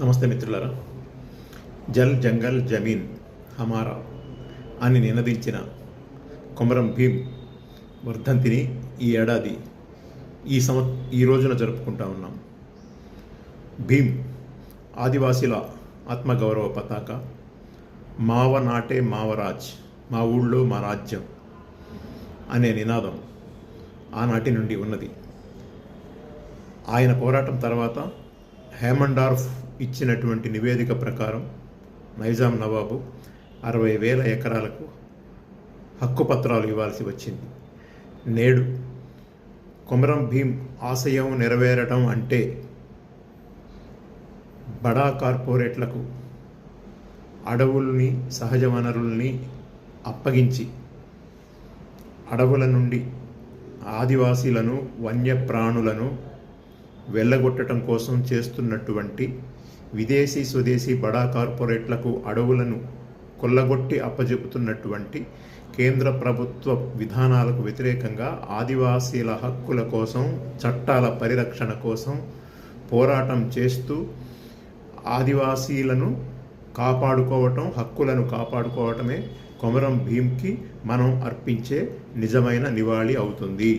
నమస్తే మిత్రులారా. జల్ జంగల్ జమీన్ హమారా అని నినదించిన కొమరం భీం వర్ధంతిని ఈ ఏడాది ఈ సంవ ఈ రోజున జరుపుకుంటా ఉన్నాం. భీం ఆదివాసీల ఆత్మగౌరవ పతాక మావ నాటే మావరాజ్ మా ఊళ్ళో మా రాజ్యం అనే నినాదం ఆనాటి నుండి ఉన్నది. ఆయన పోరాటం తర్వాత హేమండార్ఫ్ ఇచ్చినటువంటి నివేదిక ప్రకారం నైజాం నవాబు అరవై వేల ఎకరాలకు హక్కు పత్రాలు ఇవ్వాల్సి వచ్చింది. నేడు కొమరం భీం ఆశయం నెరవేరటం అంటే బడా కార్పొరేట్లకు అడవుల్ని సహజ వనరుల్ని అప్పగించి అడవుల నుండి ఆదివాసీలను వన్యప్రాణులను వెళ్ళగొట్టడం కోసం చేస్తున్నటువంటి విదేశీ స్వదేశీ బడా కార్పొరేట్లకు అడవులను కొల్లగొట్టి అప్పజెపుతున్నటువంటి కేంద్ర ప్రభుత్వ విధానాలకు వ్యతిరేకంగా ఆదివాసీల హక్కుల కోసం చట్టాల పరిరక్షణ కోసం పోరాటం చేస్తూ ఆదివాసీలను కాపాడుకోవటం హక్కులను కాపాడుకోవటమే కొమరం భీంకి మనం అర్పించే నిజమైన నివాళి అవుతుంది.